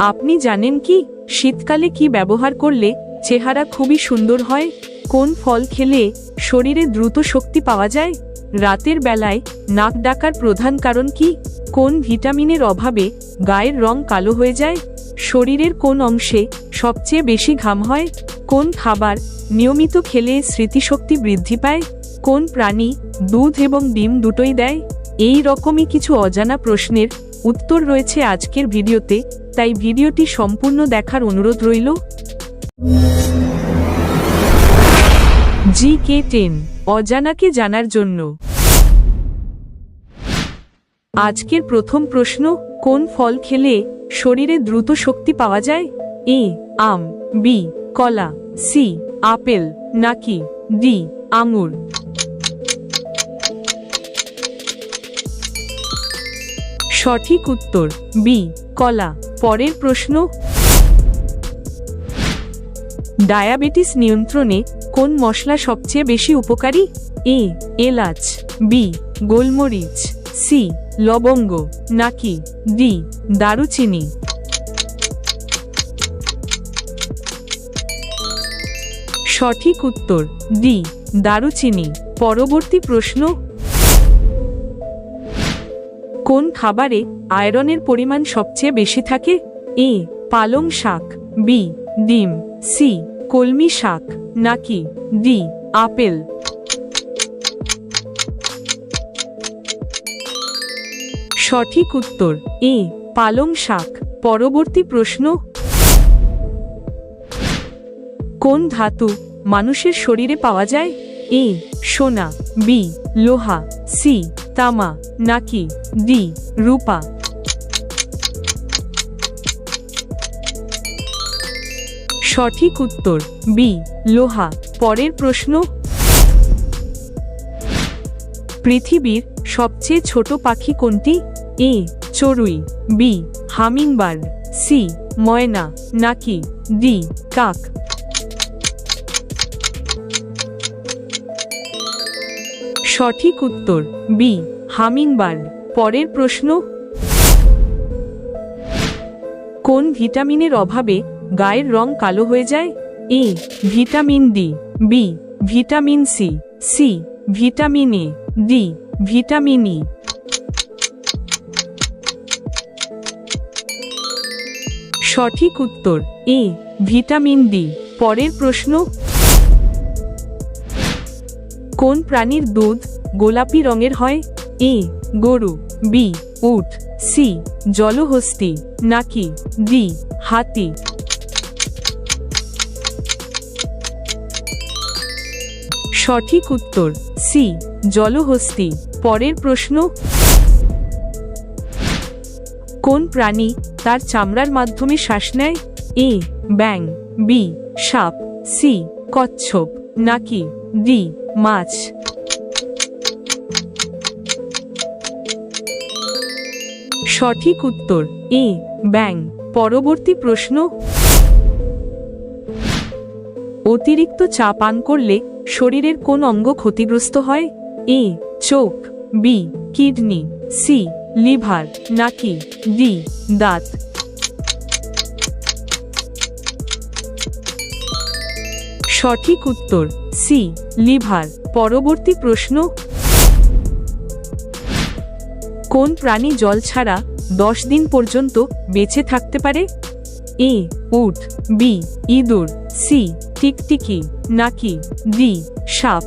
আপনি জানেন কি, শীতকালে কি ব্যবহার করলে চেহারা খুবই সুন্দর হয়? কোন ফল খেলে শরীরে দ্রুত শক্তি পাওয়া যায়? রাতের বেলায় নাক ডাকার প্রধান কারণ কি? কোন ভিটামিনের অভাবে গায়ের রং কালো হয়ে যায়? শরীরের কোন অংশে সবচেয়ে বেশি ঘাম হয়? কোন খাবার নিয়মিত খেলে স্মৃতিশক্তি বৃদ্ধি পায়? কোন প্রাণী দুধ এবং ডিম দুটোই দেয়? এই রকমই কিছু অজানা প্রশ্নের উত্তর রয়েছে আজকের ভিডিওতে। তাই ভিডিওটি সম্পূর্ণ দেখার অনুরোধ রইল। জি কে টেন, অজানাকে জানার জন্য। আজকের প্রথম প্রশ্ন, কোন ফল খেলে শরীরে দ্রুত শক্তি পাওয়া যায়? এ, আম, বি, কলা, সি, আপেল, নাকি ডি, আঙুর। সঠিক উত্তর, বি, কলা। পরের প্রশ্ন। ডায়াবেটিস নিয়ন্ত্রণে কোন মশলা সবচেয়ে বেশি উপকারী? এ, এলাচ, বি, গোলমরিচ, সি, লবঙ্গ, নাকি ডি, দারুচিনি। সঠিক উত্তর, ডি, দারুচিনি। পরবর্তী প্রশ্ন। কোন খাবারে আয়রনের পরিমাণ সবচেয়ে বেশি থাকে? এ, পালং শাক, বি, ডিম, সি, কলমি শাক, নাকি ডি, আপেল? সঠিক উত্তর, এ, পালং শাক। পরবর্তী প্রশ্ন। কোন ধাতু মানুষের শরীরে পাওয়া যায়? এ, সোনা, বি, লোহা, সি, তামা, নাকি, ডি, রূপা। সঠিক উত্তর, বি, লোহা। পরের প্রশ্ন। পৃথিবীর সবচেয়ে ছোট পাখি কোনটি? এ, চড়ুই, বি হামিংবার্ড সি, ময়না, নাকি, ডি, কাক। সঠিক উত্তর, বি হামিংবার্ড পরের প্রশ্ন। কোন ভিটামিনের অভাবে গায়ের রং কালো হয়ে যায়? A, vitamin D, B, vitamin C C, vitamin A, D, vitamin E. সঠিক উত্তর, এ, ভিটামিন ডি। পরের প্রশ্ন। কোন প্রাণীর দুধ গোলাপি রঙের হয়? এ, গরু, বি, উট, সি, জলহস্তি, নাকি ডি, হাতি? সঠিক উত্তর, সি, জলহস্তি। পরের প্রশ্ন, কোন প্রাণী তার চামড়ার মাধ্যমে শ্বাস নেয়? এ ব্যাং বি, সাপ, সি, কচ্ছপ। নাকি? ডি, মাছ। সঠিক উত্তর এ ব্যাং। পরবর্তী প্রশ্ন। অতিরিক্ত চা পান করলে শরীরের কোন অঙ্গ ক্ষতিগ্রস্ত হয়? এ চোখ। B, kidney. C, liver. নাকি? ডি, দাঁত। সঠিক উত্তর সি লিভার। পরবর্তী প্রশ্ন। কোন প্রাণী জল ছাড়া দশ দিন পর্যন্ত বেঁচে থাকতে পারে? এ উট। বি ইঁদুর। সি টিকটিকি। নাকি ডি সাপ।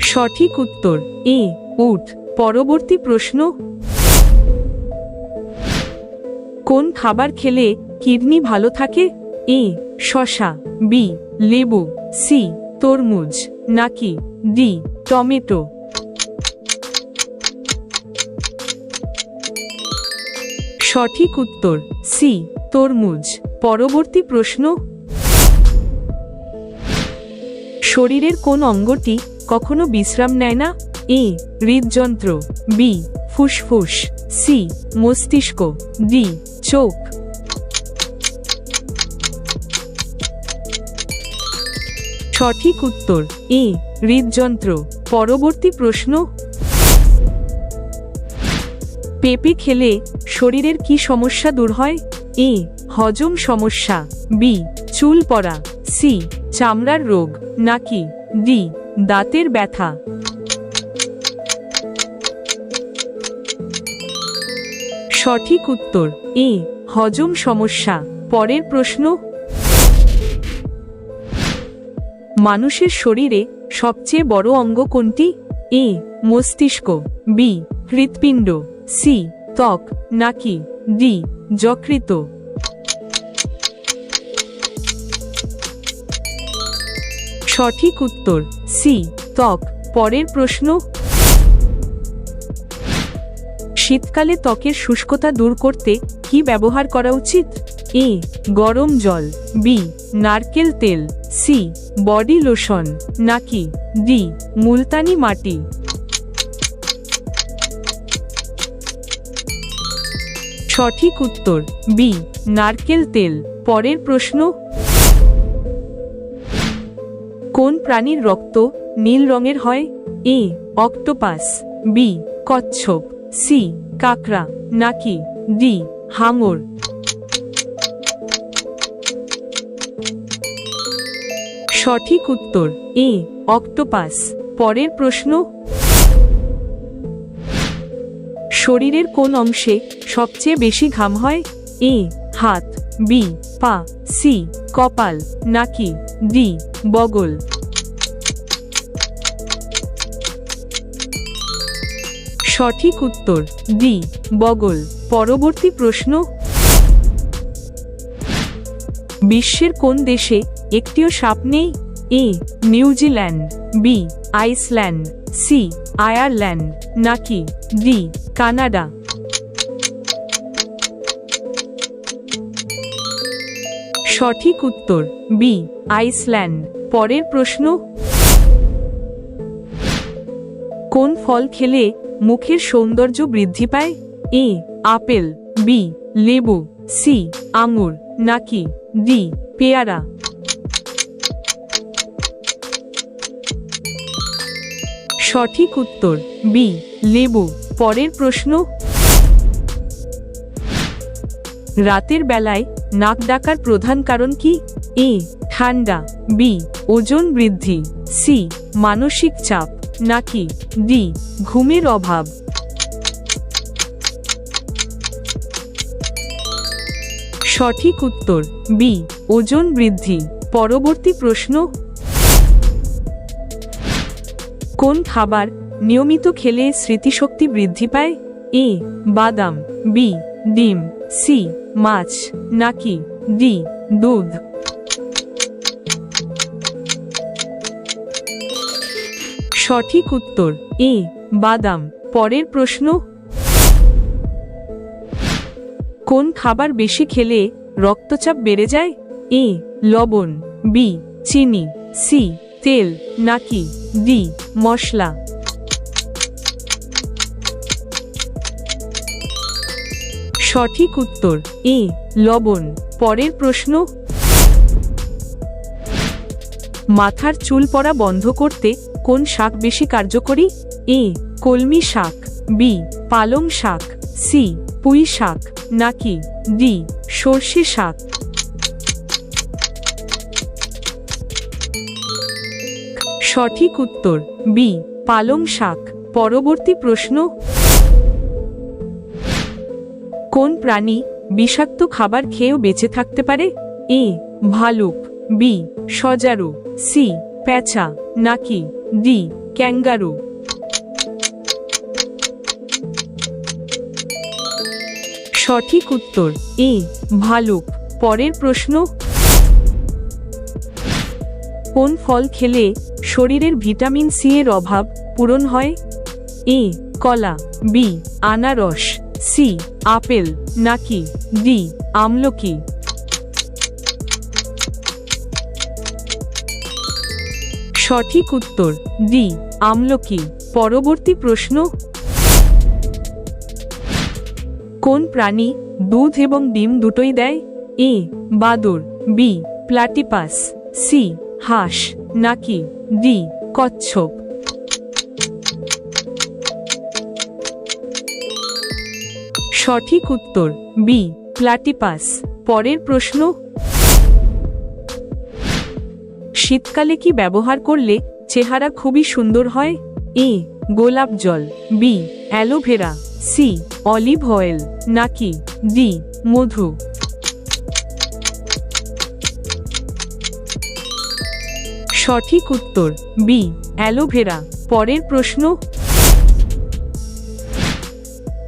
সঠিক উত্তর এ উট। পরবর্তী প্রশ্ন। কোন খাবার খেলে কিডনি ভালো থাকে? এ শশা বি, লেবু, সি, তরমুজ, নাকি ডি, টমেটো? সঠিক উত্তর, সি, তরমুজ। পরবর্তী প্রশ্ন। শরীরের কোন অঙ্গটি কখনো বিশ্রাম নেয় না? এ, হৃদযন্ত্র। বি, ফুসফুস। সি, মস্তিষ্ক। ডি চোখ। সঠিক উত্তর, এ, হৃদযন্ত্র। পরবর্তী প্রশ্ন। পেঁপে খেলে শরীরের কি সমস্যা দূর হয়? এ, হজম সমস্যা। বি, চুল পড়া। সি, চামড়ার রোগ। নাকি ডি, দাঁতের ব্যথা। সঠিক উত্তর এ হজম সমস্যা, পরের প্রশ্ন। মানুষের শরীরে সবচেয়ে বড় অঙ্গ কোনটি? এ মস্তিষ্ক, বি, হৃৎপিণ্ড, সি, ত্বক, নাকি, ডি যকৃত সঠিক উত্তর, সি, ত্বক, পরের প্রশ্ন। শীতকালে ত্বকের শুষ্কতা দূর করতে কি ব্যবহার করা উচিত? এ. গরম জল। বি. নারকেল তেল। সি. Body lotion. নাকি? ডি. মুলতানি মাটি। সঠিক উত্তর। বি. নারকেল তেল। পরের প্রশ্ন। কোন প্রাণীর রক্ত নীল রঙের হয়? এ. অক্টোপাস। বি. কচ্ছপ। সি, কাকড়া, নাকি, ডি, হাঙর। সঠিক উত্তর, এ, অক্টোপাস। পরের প্রশ্ন। শরীরের কোন অংশে সবচেয়ে বেশি ঘাম হয়? এ, হাত, বি, পা, সি, কপাল, নাকি, ডি, বগল। সঠিক উত্তর। ডি, বগল। পরবর্তী প্রশ্ন। বিশ্বের কোন দেশে একটিও সাপ নেই? A, New Zealand, B, Iceland, C, Ireland, নাকি ডি, কানাডা? সঠিক উত্তর, বি, আইসল্যান্ড। পরের প্রশ্ন। কোন ফল খেলে মুখের সৌন্দর্য বৃদ্ধি পায়? এ, আপেল, বি, লেবু, সি, আঙুর, নাকি, ডি, পেয়ারা। সঠিক উত্তর, বি, লেবু। পরের প্রশ্ন। রাতের বেলায় নাক ডাকার প্রধান কারণ কি? এ, ঠান্ডা। বি, ওজন বৃদ্ধি। সি, মানসিক চাপ। নাকি? ডি, ঘুমের অভাব। সঠিক উত্তর, বি, ওজন বৃদ্ধি। পরবর্তী প্রশ্ন। কোন খাবার নিয়মিত খেলে স্মৃতিশক্তি বৃদ্ধি পায়? এ, বাদাম। বি, ডিম। সি, মাছ। নাকি? ডি, দুধ। সঠিক উত্তর, এ, বাদাম। পরের প্রশ্ন। কোন খাবার বেশি খেলে রক্তচাপ বেড়ে যায়? এ, লবণ, বি, চিনি, সি, তেল, নাকি ডি, মশলা? সঠিক উত্তর, এ, লবণ। পরের প্রশ্ন। মাথার চুল পড়া বন্ধ করতে কোন শাক বেশি কার্যকরী? এ, কলমি শাক, বি, পালং শাক, সি, পুঁই শাক, নাকি ডি, সর্ষে শাক। সঠিক উত্তর, বি, পালং শাক। পরবর্তী প্রশ্ন। কোন প্রাণী বিষাক্ত খাবার খেয়েও বেঁচে থাকতে পারে? এ, ভালুক, বি, সজারু, সি, প্যাঁচা, নাকি ডি ক্যাঙ্গারু। সঠিক উত্তর, এ, ভালুক। পরের প্রশ্ন, কোন ফল খেলে শরীরের ভিটামিন সি এর অভাব পূরণ হয়? এ, কলা, বি, আনারস, সি, আপেল, নাকি, ডি, আমলকি। সঠিক উত্তর ডি, আমলকি। পরবর্তী প্রশ্ন। কোন প্রাণী দুধ এবং ডিম দুটোই দেয়? এ, বাদর, বি, প্লাটিপাস, সি, হাঁস, নাকি ডি, কচ্ছপ। সঠিক উত্তর বি, প্লাটিপাস। পরের প্রশ্ন। শীতকালে কি ব্যবহার করলে চেহারা খুবই সুন্দর হয়? এ, গোলাপ জল, B, aloe vera, C, olive oil, নাকি ডি, মধু। সঠিক উত্তর, বি, অ্যালোভেরা। পরের প্রশ্ন।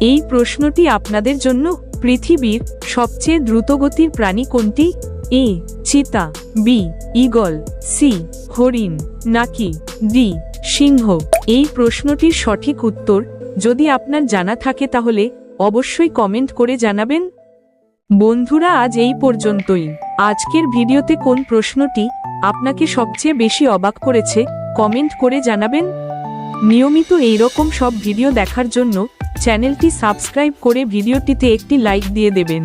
এই প্রশ্নটি আপনাদের জন্য পৃথিবীর সবচেয়ে দ্রুতগতির প্রাণী কোনটি? এ চিতা, বি, ঈগল, সি, হরিণ, নাকি, ডি, সিংহ। এই প্রশ্নটির সঠিক উত্তর যদি আপনার জানা থাকে তাহলে অবশ্যই কমেন্ট করে জানাবেন। বন্ধুরা, আজ এই পর্যন্তই। আজকের ভিডিওতে কোন প্রশ্নটি আপনাকে সবচেয়ে বেশি অবাক করেছে, কমেন্ট করে জানাবেন। নিয়মিত এইরকম সব ভিডিও দেখার জন্য চ্যানেলটি সাবস্ক্রাইব করে ভিডিওটিতে একটি লাইক দিয়ে দেবেন।